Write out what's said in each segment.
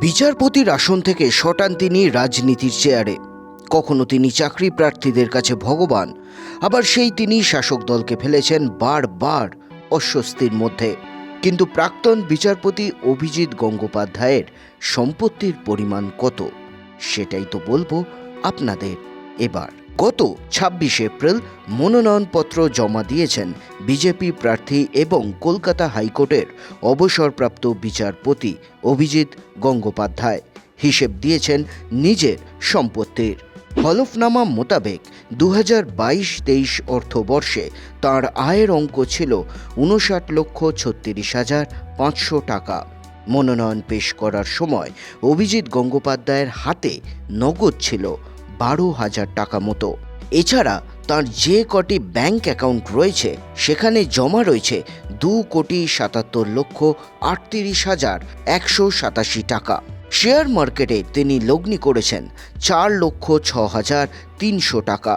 বিচারপতির আসন থেকে শটান তিনি রাজনীতির চেয়ারে। কখনো তিনি চাকরি প্রার্থীদের কাছে ভগবান, আবার সেই তিনি শাসক দলকে ফেলেছেন বারবার অস্বস্তির মধ্যে। কিন্তু প্রাক্তন বিচারপতি অভিজিৎ গঙ্গোপাধ্যায়ের সম্পত্তির পরিমাণ কত? সেটাই তো বলব আপনাদের এবার। গত ছাব্বিশে এপ্রিল মনোনয়নপত্র জমা দিয়েছেন বিজেপি প্রার্থী এবং কলকাতা হাইকোর্টের অবসরপ্রাপ্ত বিচারপতি অভিজিৎ গঙ্গোপাধ্যায়। হিসেব দিয়েছেন নিজের সম্পত্তির। হলফনামা মোতাবেক দু হাজার বাইশ তেইশ অর্থবর্ষে তাঁর আয়ের অঙ্ক ছিল উনষাট লক্ষ ছত্রিশ হাজার পাঁচশো টাকা। মনোনয়ন পেশ করার সময় অভিজিৎ গঙ্গোপাধ্যায়ের হাতে নগদ ছিল বারো হাজার টাকা মতো। এছাড়া তার যে কটি ব্যাংক অ্যাকাউন্ট রয়েছে, সেখানে জমা রয়েছে দু কোটি সাতাত্তর লক্ষ আটত্রিশ হাজার একশো সাতাশি টাকা। শেয়ার মার্কেটে তিনি লগ্নি করেছেন চার লক্ষ ছ হাজার তিনশো টাকা।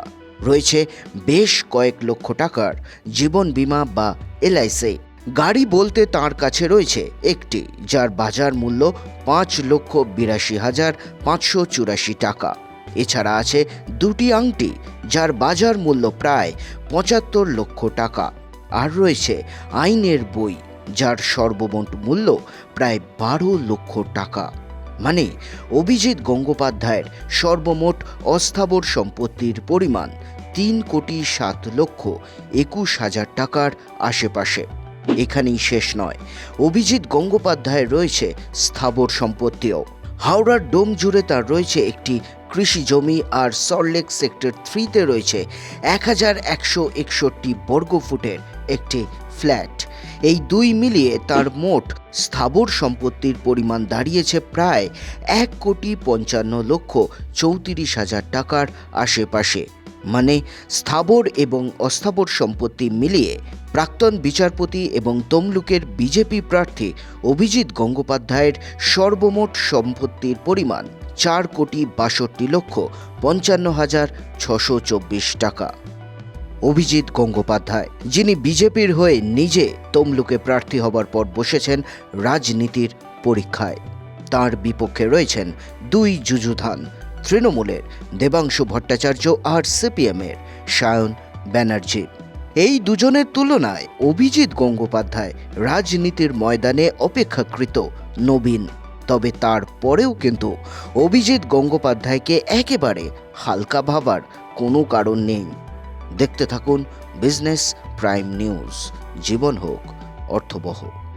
রয়েছে বেশ কয়েক লক্ষ টাকার জীবন বীমা বা এলআইসি গাড়ি বলতে তার কাছে রয়েছে একটি, যার বাজার মূল্য পাঁচ লক্ষ বিরাশি হাজার পাঁচশো চুরাশি টাকা। এছাড়া আছে দুটি আংটি, যার বাজার মূল্য প্রায় পঁচাত্তর লক্ষ টাকা। আর রয়েছে আইনের বই, যার সর্বমোট মূল্য প্রায় বারো লক্ষ টাকা। মানে অভিজিৎ গঙ্গোপাধ্যায়ের সর্বমোট অস্থাবর সম্পত্তির পরিমাণ তিন কোটি সাত লক্ষ একুশ হাজার টাকার আশেপাশে। এখানেই শেষ নয়, অভিজিৎ গঙ্গোপাধ্যায়ের রয়েছে স্থাবর সম্পত্তিও। হাওড়ার ডোম জুড়ে তার রয়েছে একটি কৃষি জমি আর সল্টলেক সেক্টর থ্রিতে রয়েছে এক হাজার একশো একষট্টি বর্গফুটের একটি ফ্ল্যাট। এই দুই মিলিয়ে তার মোট স্থাবর সম্পত্তির পরিমাণ দাঁড়িয়েছে প্রায় এক কোটি পঞ্চান্ন লক্ষ চৌত্রিশ হাজার টাকার আশেপাশে। মানে স্থাবর এবং অস্থাবর সম্পত্তি মিলিয়ে প্রাক্তন বিচারপতি এবং তমলুকের বিজেপি প্রার্থী অভিজিৎ গঙ্গোপাধ্যায়ের সর্বমোট সম্পত্তির পরিমাণ চার কোটি বাষট্টি লক্ষ পঞ্চান্ন হাজার ছশো চব্বিশ টাকা। অভিজিৎ গঙ্গোপাধ্যায়, যিনি বিজেপির হয়ে নিজে তমলুকে প্রার্থী হবার পর বসেছেন রাজনীতির পরীক্ষায়। তার বিপক্ষে রয়েছেন দুই যুযুধান, তৃণমূলের দেবাংশু ভট্টাচার্য আর সিপিএমের সায়ন ব্যানার্জি। এই দুজনের তুলনায় অভিজিৎ গঙ্গোপাধ্যায় রাজনীতির ময়দানে অপেক্ষাকৃত নবীন। তবে তার পরেও কিন্তু অভিজিৎ গঙ্গোপাধ্যায়কে একেবারে হালকা ভাবার কোনো কারণ নেই। দেখতে থাকুন বিজনেস প্রাইম নিউজ। জীবন হোক, অর্থবহ।